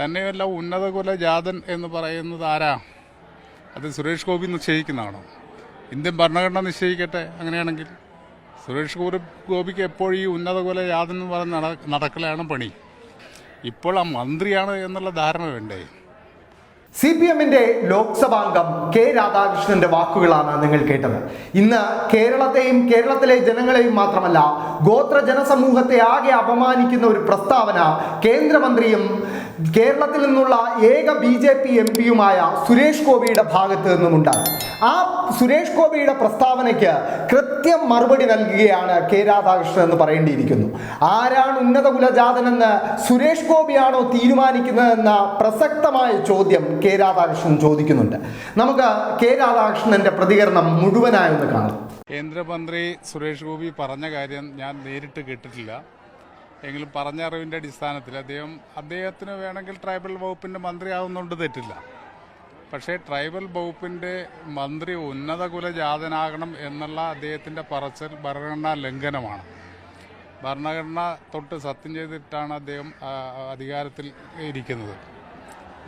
തന്നെയല്ല ഉന്നതകുല ജാതൻ എന്ന് പറയുന്നത് ആരാ? അത് സുരേഷ് ഗോപി നിശ്ചയിക്കുന്നതാണോ? ഇന്ത്യൻ ഭരണഘടന നിശ്ചയിക്കട്ടെ അങ്ങനെയാണെങ്കിൽ. സുരേഷ് ഗോപി ഗോപിക്ക് എപ്പോഴും ഈ ഉന്നതകുല ജാതൻ എന്ന് പറഞ്ഞ നട നടക്കലാണ് പണി. ഇപ്പോൾ ആ മന്ത്രിയാണ് എന്നുള്ള ധാരണ വേണ്ടേ? സി പി എമ്മിന്റെ ലോക്സഭാംഗം കെ രാധാകൃഷ്ണന്റെ വാക്കുകളാണ് നിങ്ങൾ കേട്ടത്. ഇന്ന് കേരളത്തെയും കേരളത്തിലെ ജനങ്ങളെയും മാത്രമല്ല ഗോത്ര ജനസമൂഹത്തെ ആകെ അപമാനിക്കുന്ന ഒരു പ്രസ്താവന കേന്ദ്രമന്ത്രിയും കേരളത്തിൽ നിന്നുള്ള ഏക ബി ജെ പി എം പിയുമായ സുരേഷ് ഗോപിയുടെ ഭാഗത്ത് നിന്നുമുണ്ടായി. ആ സുരേഷ് ഗോപിയുടെ പ്രസ്താവനയ്ക്ക് കൃത്യം മറുപടി നൽകുകയാണ് കെ രാധാകൃഷ്ണൻ എന്ന് പറയേണ്ടിയിരിക്കുന്നു. ആരാണ് ഉന്നത കുലജാതനെന്ന് സുരേഷ് ഗോപിയാണോ തീരുമാനിക്കുന്നതെന്ന പ്രസക്തമായ ചോദ്യം കെ രാധാകൃഷ്ണൻ ചോദിക്കുന്നുണ്ട്. നമുക്ക് കെ രാധാകൃഷ്ണന്റെ പ്രതികരണം മുഴുവനായി ഒന്ന് കാണാം. കേന്ദ്രമന്ത്രി സുരേഷ് ഗോപി പറഞ്ഞ കാര്യം ഞാൻ നേരിട്ട് കേട്ടിട്ടില്ല. എങ്കിലും പറഞ്ഞ അറിവിന്റെ അടിസ്ഥാനത്തിൽ അദ്ദേഹം അദ്ദേഹത്തിന് വേണമെങ്കിൽ ട്രൈബൽ വകുപ്പിന്റെ മന്ത്രിയാവുന്നുണ്ട് തെറ്റില്ല. പക്ഷേ ട്രൈബൽ വകുപ്പിന്റെ മന്ത്രി ഉന്നത കുലജാതനാകണം എന്നുള്ള അദ്ദേഹത്തിന്റെ പറച്ചൽ ഭരണഘടനാ ലംഘനമാണ്. ഭരണഘടന തൊട്ട് സത്യം ചെയ്തിട്ടാണ് അദ്ദേഹം അധികാരത്തിൽ ഇരിക്കുന്നത്.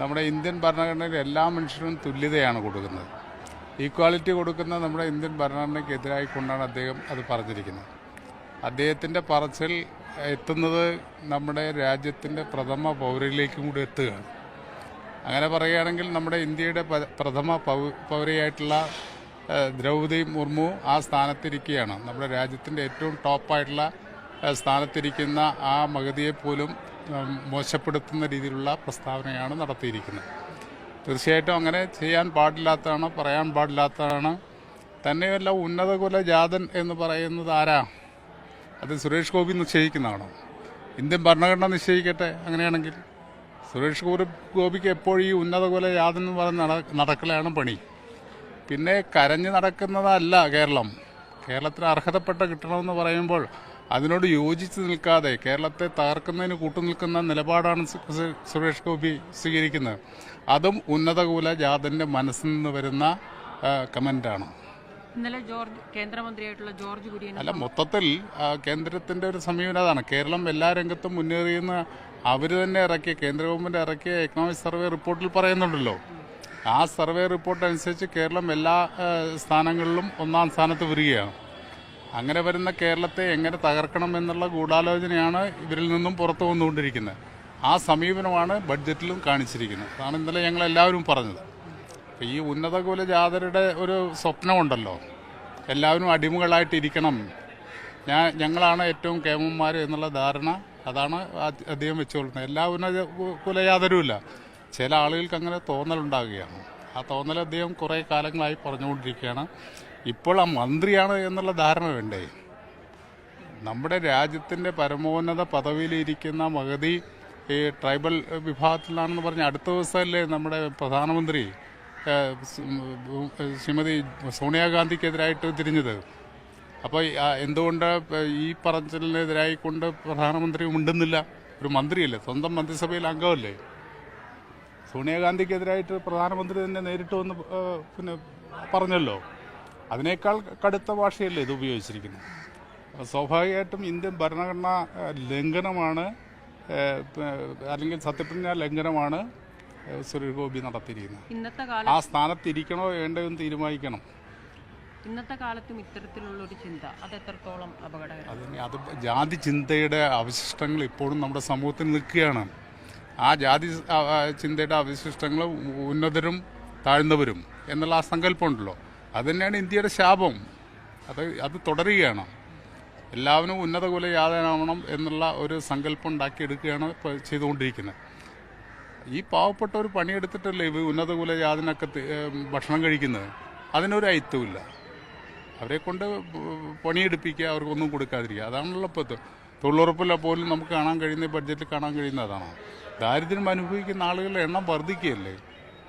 നമ്മുടെ ഇന്ത്യൻ ഭരണഘടനയിൽ എല്ലാ മനുഷ്യരും തുല്യതയാണ് കൊടുക്കുന്നത്. ഈക്വാളിറ്റി കൊടുക്കുന്ന നമ്മുടെ ഇന്ത്യൻ ഭരണഘടനയ്ക്കെതിരായി കൊണ്ടാണ് അദ്ദേഹം അത് പറഞ്ഞിരിക്കുന്നത്. അദ്ദേഹത്തിന്റെ പറച്ചിൽ എത്തുന്നത് നമ്മുടെ രാജ്യത്തിന്റെ പ്രഥമ പൗരയിലേക്കും കൂടി എത്തുകയാണ്. അങ്ങനെ പറയുകയാണെങ്കിൽ നമ്മുടെ ഇന്ത്യയുടെ പ്രഥമ പൗരയായിട്ടുള്ള ദ്രൗപതി മുർമു ആ സ്ഥാനത്തിരിക്കുകയാണ്. നമ്മുടെ രാജ്യത്തിന്റെ ഏറ്റവും ടോപ്പായിട്ടുള്ള സ്ഥാനത്തിരിക്കുന്ന ആ മഗതിയെപ്പോലും ഉം, മോശപ്പെടുത്തുന്ന രീതിയിലുള്ള പ്രസ്താവനയാണ് നടത്തിയിരിക്കുന്നത്. തീർച്ചയായിട്ടും അങ്ങനെ ചെയ്യാൻ പാടില്ലാത്തതാണ് പറയാൻ പാടില്ലാത്തതാണ് തന്നെയല്ല ഉന്നതകുല ജാതൻ എന്ന് പറയുന്നത് ആരാ? അത് സുരേഷ് ഗോപി നിശ്ചയിക്കുന്നതാണോ? ഇന്ത്യൻ ഭരണഘടന നിശ്ചയിക്കട്ടെ അങ്ങനെയാണെങ്കിൽ. സുരേഷ് ഗോപി ഗോപിക്ക് എപ്പോഴും ഈ ഉന്നതകുല യാതൊന്നും യാതെന്ന് പറഞ്ഞ് നട നടക്കലാണ് പണി. പിന്നെ കരഞ്ഞു നടക്കുന്നതല്ല കേരളം. കേരളത്തിന് അർഹതപ്പെട്ട കിട്ടണമെന്ന് പറയുമ്പോൾ അതിനോട് യോജിച്ച് നിൽക്കാതെ കേരളത്തെ തകർക്കുന്നതിന് കൂട്ടുനിൽക്കുന്ന നിലപാടാണ് സുരേഷ് ഗോപി സ്വീകരിക്കുന്നത്. അതും ഉന്നതകൂല ജാതന്റെ മനസ്സിൽ നിന്ന് വരുന്ന കമന്റാണ് ഇന്നലെ ജോർജ് കേന്ദ്രമന്ത്രിയായിട്ടുള്ള ജോർജ് കുര്യൻ അല്ല മൊത്തത്തിൽ കേന്ദ്രത്തിന്റെ ഒരു സമീപനം അതാണ്. കേരളം എല്ലാ രംഗത്തും മുന്നേറിയെന്ന് അവർ തന്നെ ഇറക്കിയ കേന്ദ്ര ഗവൺമെന്റ് ഇറക്കിയ എക്കണോമിക് സർവേ റിപ്പോർട്ടിൽ പറയുന്നുണ്ടല്ലോ. ആ സർവേ റിപ്പോർട്ട് അനുസരിച്ച് കേരളം എല്ലാ സ്ഥാനങ്ങളിലും ഒന്നാം സ്ഥാനത്ത് വരികയാണ്. അങ്ങനെ വരുന്ന കേരളത്തെ എങ്ങനെ തകർക്കണം എന്നുള്ള ഗൂഢാലോചനയാണ് ഇവരിൽ നിന്നും പുറത്തു വന്നുകൊണ്ടിരിക്കുന്നത്. ആ സമീപനമാണ് ബഡ്ജറ്റിലും കാണിച്ചിരിക്കുന്നത്. അതാണ് ഇന്നലെ ഞങ്ങൾ എല്ലാവരും പറഞ്ഞത്. അപ്പോൾ ഈ ഉന്നത കുല ജാതരുടെ ഒരു സ്വപ്നമുണ്ടല്ലോ. എല്ലാവരും അടിമകളായിട്ടിരിക്കണം. ഞാൻ ഞങ്ങളാണ് ഏറ്റവും കേമന്മാർ എന്നുള്ള ധാരണ അതാണ് അത് അദ്ദേഹം വെച്ചുകൊള്ളുന്നത്. എല്ലാ ഉന്നത കുല കുലജാതരുമില്ല ചില ആളുകൾക്ക് അങ്ങനെ തോന്നലുണ്ടാകുകയാണ്. ആ തോന്നൽ അദ്ദേഹം കുറേ കാലങ്ങളായി പറഞ്ഞുകൊണ്ടിരിക്കുകയാണ്. ഇപ്പോൾ ആ മന്ത്രിയാണ് എന്നുള്ള ധാരണ വേണ്ടേ? നമ്മുടെ രാജ്യത്തിന്റെ പരമോന്നത പദവിയിലിരിക്കുന്ന മഹതി ഈ ട്രൈബൽ വിഭാഗത്തിലാണെന്ന് പറഞ്ഞ് അടുത്ത ദിവസമല്ലേ നമ്മുടെ പ്രധാനമന്ത്രി ശ്രീമതി സോണിയാഗാന്ധിക്കെതിരായിട്ട് തിരിഞ്ഞത്. അപ്പോൾ എന്തുകൊണ്ട് ഈ പറച്ചിലിനെതിരായി കൊണ്ട് പ്രധാനമന്ത്രി ഉണ്ടെന്നില്ല ഒരു മന്ത്രിയല്ലേ സ്വന്തം മന്ത്രിസഭയിൽ അംഗമല്ലേ? സോണിയാഗാന്ധിക്കെതിരായിട്ട് പ്രധാനമന്ത്രി തന്നെ നേരിട്ട് വന്ന് പിന്നെ പറഞ്ഞല്ലോ. അതിനേക്കാൾ കടുത്ത ഭാഷയല്ലേ ഇത് ഉപയോഗിച്ചിരിക്കുന്നത്? സ്വാഭാവികമായിട്ടും ഇന്ത്യൻ ഭരണഘടന ലംഘനമാണ് അല്ലെങ്കിൽ സത്യപ്രതിജ്ഞ ലംഘനമാണ് ഏഹ്, സുരേഷ് ഗോപി നടത്തിയിരിക്കുന്നത് ഇന്നത്തെ കാലം ആ സ്ഥാനത്തിരിക്കണോ വേണ്ടോ എന്ന് തീരുമാനിക്കണം. ഇന്നത്തെ കാലത്തും ഇത്തരത്തിലുള്ള ഒരു ചിന്ത അത് എത്രത്തോളം അപകടകരം അത് ജാതി ചിന്തയുടെ അവശിഷ്ടങ്ങൾ ഇപ്പോഴും നമ്മുടെ സമൂഹത്തിൽ നിൽക്കുകയാണ്. ആ ജാതി ചിന്തയുടെ അവശിഷ്ടങ്ങൾ ഉന്നതരും താഴ്ന്നവരും എന്നുള്ള ആ സങ്കല്പമുണ്ടല്ലോ. അത് തന്നെയാണ് ഇന്ത്യയുടെ ശാപം. അത് അത് തുടരുകയാണ്. എല്ലാവരും ഉന്നത കുല യാതനാവണം എന്നുള്ള ഒരു സങ്കല്പം ഉണ്ടാക്കിയെടുക്കുകയാണ് ഇപ്പോൾ ചെയ്തുകൊണ്ടിരിക്കുന്നത്. ഈ പാവപ്പെട്ട ഒരു പണിയെടുത്തിട്ടല്ലേ ഇവ ഉന്നത കുല യാതനൊക്കെ തി- ഭക്ഷണം കഴിക്കുന്നത്? അതിനൊരു അയിത്തമില്ല അവരെ കൊണ്ട് പണിയെടുപ്പിക്കുക അവർക്കൊന്നും കൊടുക്കാതിരിക്കുക. അതാണല്ലോ ഇപ്പോൾ. തൊഴിലുറപ്പില്ല പോലും നമുക്ക് കാണാൻ കഴിയുന്ന ബഡ്ജറ്റിൽ കാണാൻ കഴിയുന്ന അതാണ്. ദാരിദ്ര്യം അനുഭവിക്കുന്ന ആളുകളുടെ എണ്ണം വർദ്ധിക്കുകയല്ലേ?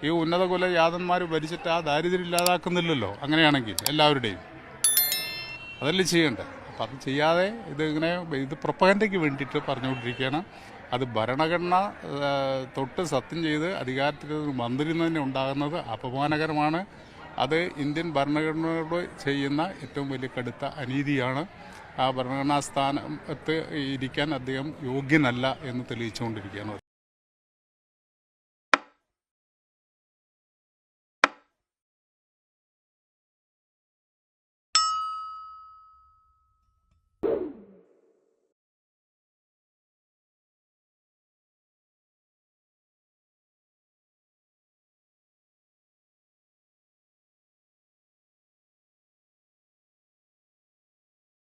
ഈ ഉന്നത കുല യാതന്മാർ ഭരിച്ചിട്ട് ആ ദാരിദ്ര്യം ഇല്ലാതാക്കുന്നില്ലല്ലോ അങ്ങനെയാണെങ്കിൽ എല്ലാവരുടെയും. അതല്ലേ ചെയ്യേണ്ടത്? അപ്പം അത് ചെയ്യാതെ ഇത് ഇങ്ങനെ ഇത് പ്രൊപ്പഗൻഡയ്ക്ക് വേണ്ടിയിട്ട് പറഞ്ഞുകൊണ്ടിരിക്കുകയാണ്. അത് ഭരണഘടന തൊട്ട് സത്യം ചെയ്ത് അധികാരത്തിൽ മന്ത്രി തന്നെ ഉണ്ടാകുന്നത് അപമാനകരമാണ്. അത് ഇന്ത്യൻ ഭരണഘടനയോട് ചെയ്യുന്ന ഏറ്റവും വലിയ കടുത്ത അനീതിയാണ്. ആ ഭരണഘടനാ സ്ഥാനത്ത് ഇരിക്കാൻ അദ്ദേഹം യോഗ്യനല്ല എന്ന് തെളിയിച്ചുകൊണ്ടിരിക്കുകയാണ്.